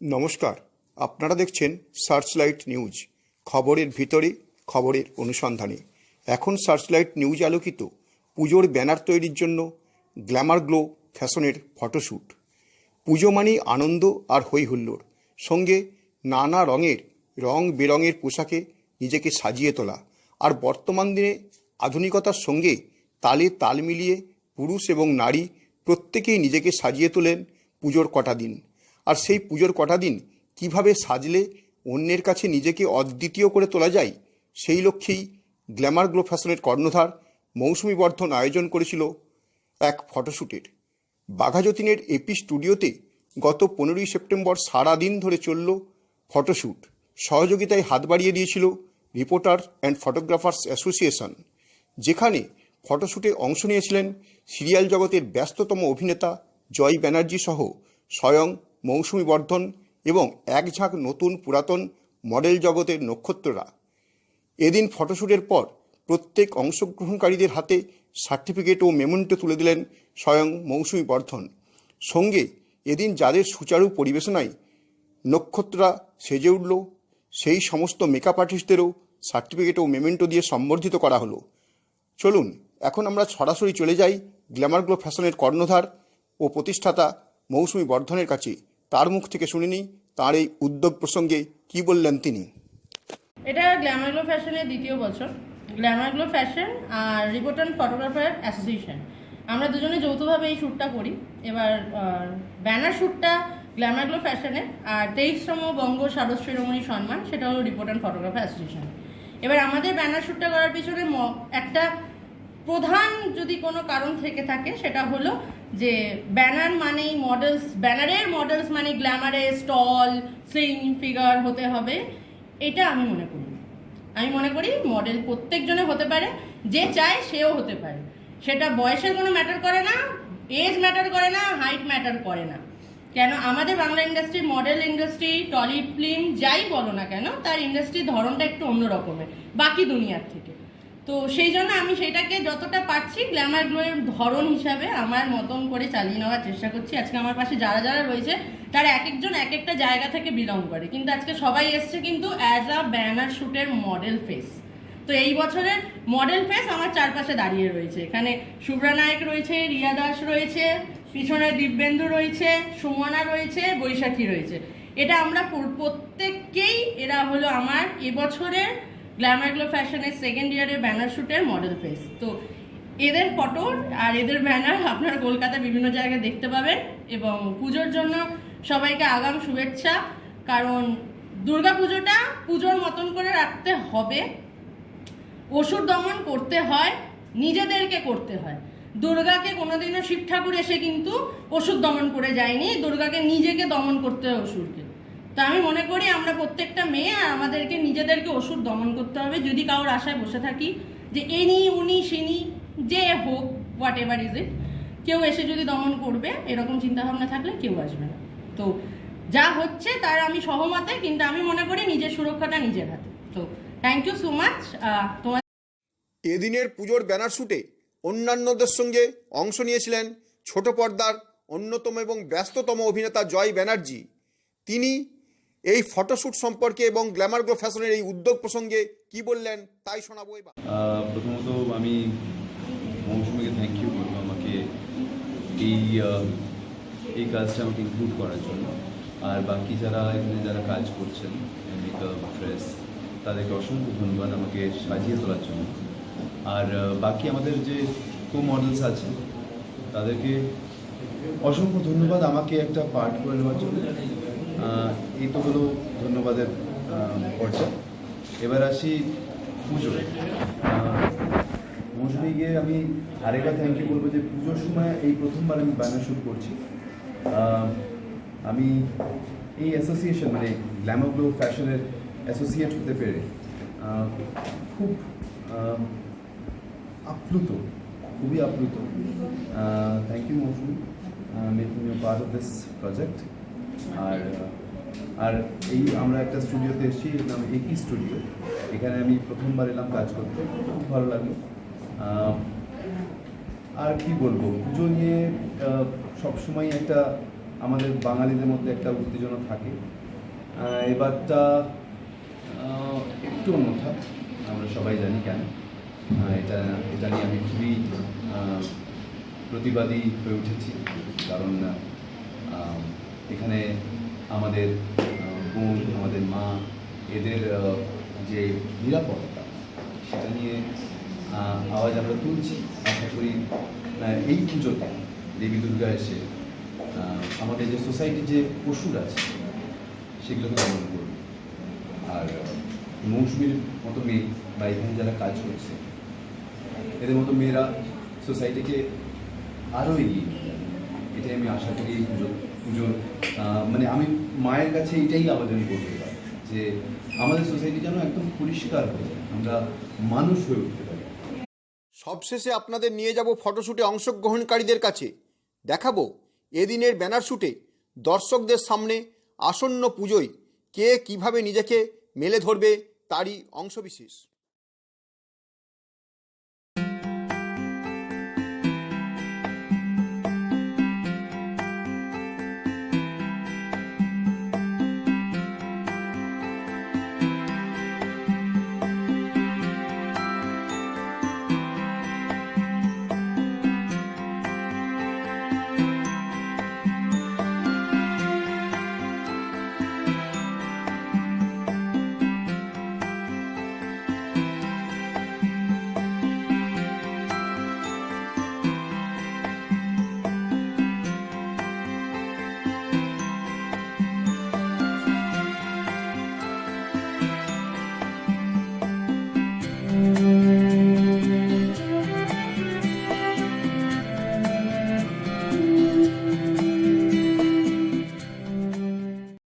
নমস্কার। আপনারা দেখছেন সার্চলাইট নিউজ খবরের ভিতরে, খবরের অনুসন্ধানে। এখন সার্চলাইট নিউজ আলোকিত পুজোর ব্যানার তৈরির জন্য গ্ল্যামার গ্লো ফ্যাশনের ফটোশ্যুট পুজো মানেই আনন্দ আর হই হুল্লোড় সঙ্গে নানা রঙের, রং বেরঙের পোশাকে নিজেকে সাজিয়ে তোলা। আর বর্তমান দিনে আধুনিকতার সঙ্গে তালে তাল মিলিয়ে পুরুষ এবং নারী প্রত্যেকেই নিজেকে সাজিয়ে তোলেন পুজোর কটা দিন। আর সেই পুজোর কটা দিন কীভাবে সাজলে অন্যের কাছে নিজেকে অদ্বিতীয় করে তোলা যায়, সেই লক্ষ্যেই গ্ল্যামার গ্লো ফ্যাশনের কর্ণধার মৌসুমি বর্ধন আয়োজন করেছিল এক ফটোশ্যুটের বাঘাযতীনের এপি স্টুডিওতে গত পনেরোই সেপ্টেম্বর সারা দিন ধরে চলল ফটোশ্যুট সহযোগিতায় হাত বাড়িয়ে দিয়েছিল রিপোর্টার অ্যান্ড ফটোগ্রাফার্স অ্যাসোসিয়েশন, যেখানে ফটোশ্যুটে অংশ নিয়েছিলেন সিরিয়াল জগতের ব্যস্ততম অভিনেতা জয় ব্যানার্জি সহ স্বয়ং মৌসুমী বর্ধন এবং এক ঝাঁক নতুন পুরাতন মডেল জগতের নক্ষত্ররা। এদিন ফটোশ্যুটের পর প্রত্যেক অংশগ্রহণকারীদের হাতে সার্টিফিকেট ও মেমোন্টো তুলে দিলেন স্বয়ং মৌসুমী বর্ধন। সঙ্গে এদিন যাদের সুচারু পরিবেশনায় নক্ষত্ররা সেজে উঠল। সেই সমস্ত মেকআপ আর্টিস্টদেরও সার্টিফিকেট ও মেমেন্টো দিয়ে সম্বর্ধিত করা হলো। চলুন, এখন আমরা সরাসরি চলে যাই গ্ল্যামার গ্লো ফ্যাশনের কর্ণধার ও প্রতিষ্ঠাতা মৌসুমি বর্ধনের কাছে। তার মুখ থেকে শুনে নিই তার এই উদ্যোগ প্রসঙ্গে কি বললেন তিনি। এটা গ্ল্যামারগ্লো ফ্যাশনের দ্বিতীয় বছর। গ্ল্যামারগ্লো ফ্যাশন আর রিপোর্টার ফটোগ্রাফার অ্যাসোসিয়েশন আমরা দুজনে যৌথভাবে এই শ্যুটটা করি। এবার ব্যানার শ্যুটটা গ্ল্যামারগ্লো ফ্যাশনের আর তেইশতম বঙ্গ শারদ সম্মান সেটা হলো রিপোর্টার ফটোগ্রাফার অ্যাসোসিয়েশন এবার আমাদের ব্যানার শ্যুটটা করার পিছনে একটা প্রধান যদি কোনো কারণ থেকে থাকে, সেটা হলো যে ব্যানার মানেই মডেলস ব্যানারের মডেলস মানে গ্ল্যামারে স্টল স্লিং ফিগার হতে হবে, এটা আমি মনে করি। আমি মনে করি মডেল প্রত্যেকজনে হতে পারে, যে চায় সেও হতে পারে। সেটা বয়সের কোনো ম্যাটার করে না এজ ম্যাটার করে না হাইট ম্যাটার করে না। কেন? আমাদের Bangla industry model industry Tolly film যাই বলো না কেন, তার ইন্ডাস্ট্রির ধরনটা একটু অন্য রকমের, বাকি দুনিয়ার থেকে। তো সেই জন্য আমি সেটাকে যতটা পারছি গ্ল্যামার গ্লোয়ের ধরন হিসাবে আমার মতন করে চালিয়ে নেওয়ার চেষ্টা করছি। আজকে আমার পাশে যারা যারা রয়েছে, তারা এক একজন এক একটা জায়গা থেকে বিলং করে। কিন্তু আজকে সবাই এসছে কিন্তু অ্যাজ আ ব্যানার শ্যুটের মডেল ফেস তো এই বছরের মডেল ফেস আমার চারপাশে দাঁড়িয়ে রয়েছে। এখানে শুভ্রা নায়ক রয়েছে, রিয়া দাস রয়েছে, পিছনে দিব্যেন্দু রয়েছে, সুমনা রয়েছে, বৈশাখী রয়েছে। এটা আমরা প্রত্যেককেই এরা হলো আমার এবছরের গ্ল্যামারগ্লো ফ্যাশনের সেকেন্ড ইয়ারের ব্যানার শ্যুটের মডেল ফেস তো এদের ফটো আর এদের ব্যানার আপনারা কলকাতার বিভিন্ন জায়গায় দেখতে পাবেন এবং পুজোর জন্য সবাইকে আগাম শুভেচ্ছা। কারণ দুর্গা পুজোটা পুজোর মতন করে রাখতে হবে। অসুর দমন করতে হয়, নিজেদেরকে করতে হয়। দুর্গাকে কোনোদিনও শিব ঠাকুর এসে কিন্তু অসুর দমন করে যায়নি, দুর্গাকে নিজেকে দমন করতে হয় অসুরকে তো আমি মনে করি আমরা প্রত্যেকটা মেয়ে আর আমাদেরকে নিজেদেরকে অসুর দমন করতে হবে, যদি কারোর আশায় বসে থাকি যে এনি, উনি, সিনি, যে হোক হোয়াট এভার ইজ ইট কেউ এসে যদি দমন করবে, এরকম চিন্তাভাবনা থাকলে কেউ আসবে না। তো যা হচ্ছে তার আমি সহমতে, কিন্তু আমি মনে করি নিজের সুরক্ষাটা নিজের হাতে। তো থ্যাংক ইউ সো মাচ তোমার এদিনের পুজোর ব্যানার শুটে অন্যান্যদের সঙ্গে অংশ নিয়েছিলেন ছোট পর্দার অন্যতম এবং ব্যস্ততম অভিনেতা জয় ব্যানার্জি। তিনি এই ফটোশ্যুট সম্পর্কে এবং গ্ল্যামার গ্লো ফ্যাশনের এই উদ্যোগ প্রসঙ্গে কি বললেন তাই শোনাবো এবার। প্রথমত আমি মৌসুমীকে থ্যাংক ইউ করব আমাকে। এই এই কাজটা আমাকে ইনক্লুড করার জন্য। আর বাকি যারা এখানে যারা কাজ করছেন মেকআপ ড্রেস তাদেরকে অসংখ্য ধন্যবাদ আমাকে সাজিয়ে তোলার জন্য। আর বাকি আমাদের যে কো মডেলস আছে, তাদেরকে অসংখ্য ধন্যবাদ আমাকে একটা পার্ট করে নেওয়ার জন্য। এই তো হলো ধন্যবাদের পর্যায়। এবার আসি পুজো মৌসুমি গিয়ে আমি আরেকবার থ্যাংক ইউ বলব যে পুজোর সময় এই প্রথমবার আমি ব্যানার শ্যুট করছি। আমি এই অ্যাসোসিয়েশন মানে গ্ল্যামার গ্লো ফ্যাশনের অ্যাসোসিয়েট হতে পেরে খুব আপ্লুত খুবই আপ্লুত। Thank you Moushumi making you part of this project আর আর এই আমরা একটা স্টুডিওতে এসেছি নাম একই স্টুডিও এখানে আমি প্রথমবার এলাম কাজ করতে খুব ভালো লাগল। আর কি বলব পুজো নিয়ে আহ, সবসময় একটা আমাদের বাঙালিদের মধ্যে একটা উত্তেজনা থাকে। এবারটা আহ, একটু অন্যথা, আমরা সবাই জানি কেন। এটা এটা নিয়ে আমি খুবই প্রতিবাদী হয়ে উঠেছি। কারণ এখানে আমাদের বোন, আমাদের মা, এদের যে নিরাপত্তা, সেটা নিয়ে আওয়াজ আমরা তুলছি। আশা করি এই পুজোতে দেবী দুর্গা এসে আমাদের যে সোসাইটির যে পশুর আছে, সেগুলোকে পালন করবে। আর মৌসুমীর মতো মেয়ে বা এখানে যারা কাজ করছে, এদের মতো মেয়েরা সোসাইটিকে আরও এগিয়ে এটাই আমি আশা করি পুজো, পুজোর মানে আমি মায়ের কাছে এটাই আবেদন করতে পারি যে আমাদের সোসাইটি যেন একদম পরিষ্কার হয়ে যায়, আমরা মানুষ হয়ে উঠতে পারি। সবশেষে আপনাদের নিয়ে যাব ফটোশ্যুটে অংশগ্রহণকারীদের কাছে। দেখাবো এদিনের ব্যানার শ্যুটে দর্শকদের সামনে আসন্ন পুজোয় কে কীভাবে নিজেকে মেলে ধরবে তারই অংশবিশেষ।